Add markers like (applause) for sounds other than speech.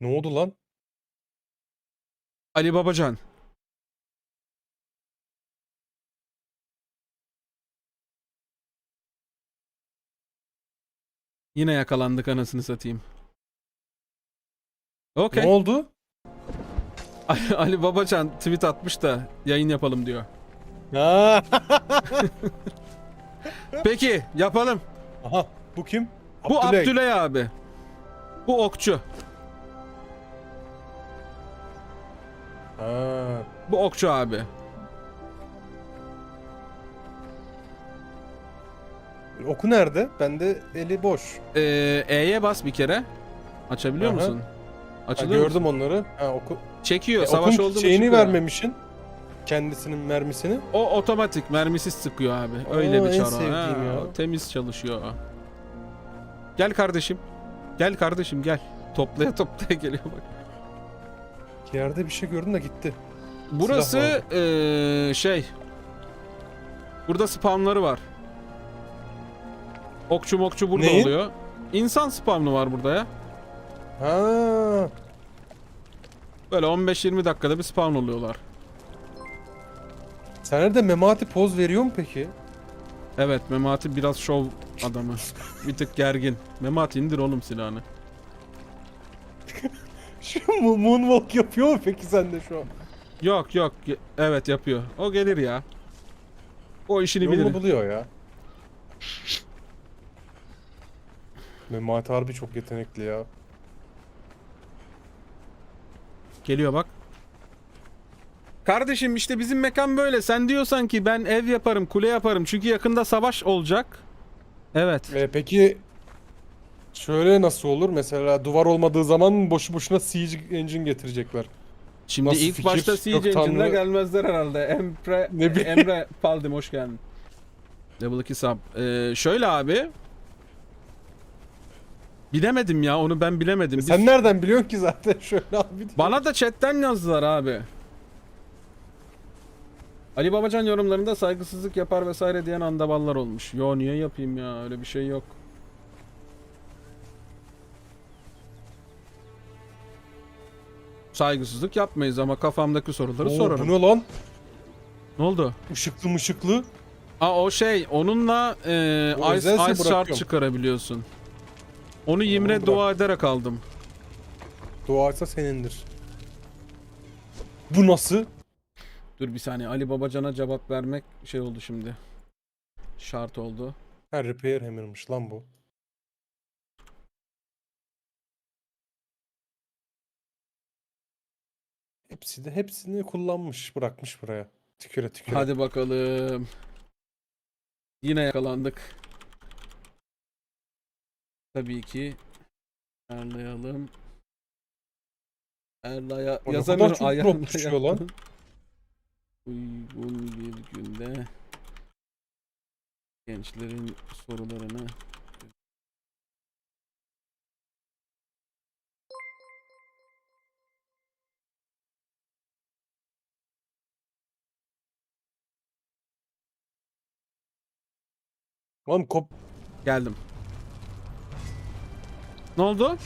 Ne oldu lan? Ali Babacan. Yine yakalandık anasını satayım. Okey. Ne oldu? Ali, Ali Babacan tweet atmış da yayın yapalım diyor. Ha. (laughs) Peki yapalım. Aha bu kim? Bu Abdüley. Abi. Bu okçu. Ha. Bu okçu abi. Oku nerede? Bende eli boş. Ee, E'ye bas bir kere. Açabiliyor Aha. musun? Ha, Açılıyor gördüm musun? onları. Ha oku. Çekiyor. E, Savaş oldu mu şeyini çıkıyor. vermemişsin. Kendisinin mermisini. O otomatik mermisiz sıkıyor abi. Öyle Aa, bir en çar o. sevdiğim Ha, ya. Temiz çalışıyor o. Gel kardeşim. Gel kardeşim gel. Toplaya toplaya geliyor bak. Yerde bir şey gördüm de gitti. Burası eee, şey. Burada spawnları var. Okçu mokçu burada Neyin? oluyor. İnsan spawnu var burada ya. Ha. Böyle 15-20 dakikada bir spawn oluyorlar. Sana de Memati poz veriyor mu peki? Evet Memati biraz şov adamı. bir tık gergin. Memati indir oğlum silahını. (laughs) Şu moonwalk yapıyor mu peki sende şu an? Yok yok. Evet yapıyor. O gelir ya. O işini bilir. Yolunu buluyor ya. Memati harbi çok yetenekli ya. Geliyor bak. Kardeşim işte bizim mekan böyle. Sen diyorsan ki ben ev yaparım, kule yaparım. Çünkü yakında savaş olacak. Evet. E, peki şöyle nasıl olur? Mesela duvar olmadığı zaman boşu boşuna siege engine getirecekler. Şimdi Nasıl ilk fikir? başta Yok, Siege Tanrı- Engine'de gelmezler herhalde. (laughs) Emre, Ne bileyim. Emre Paldim hoş geldin. Level 2 sub. Ee, şöyle abi. Bilemedim ya onu ben bilemedim. Biz- Sen nereden biliyorsun ki zaten (laughs) şöyle abi? diye. Bana da chatten yazdılar abi. Ali Babacan yorumlarında saygısızlık yapar vesaire diyen andavallar olmuş. Yo niye yapayım ya öyle bir şey yok. Saygısızlık yapmayız ama kafamdaki soruları Oo, sorarım. Bu ne lan? Ne oldu? Işıklı mışıklı. Aa o şey onunla e, O ice, ice shard bırakıyorum. çıkarabiliyorsun. Onu Yimre bırak. dua ederek aldım. Duaysa senindir. Bu nasıl? Dur bir saniye Ali Babacan'a cevap vermek şey oldu şimdi. Şart oldu. Ha repair hammer'mış lan bu. Hepsi de hepsini kullanmış, bırakmış buraya. Tüküre tüküre. Hadi bakalım. Yine yakalandık. Tabii ki ayarlayalım. Erla'ya O yazamıyorum. kadar çok ayarla drop düşüyor lan. (laughs) Uygun bir günde gençlerin sorularını Oğlum kop geldim. Ne oldu?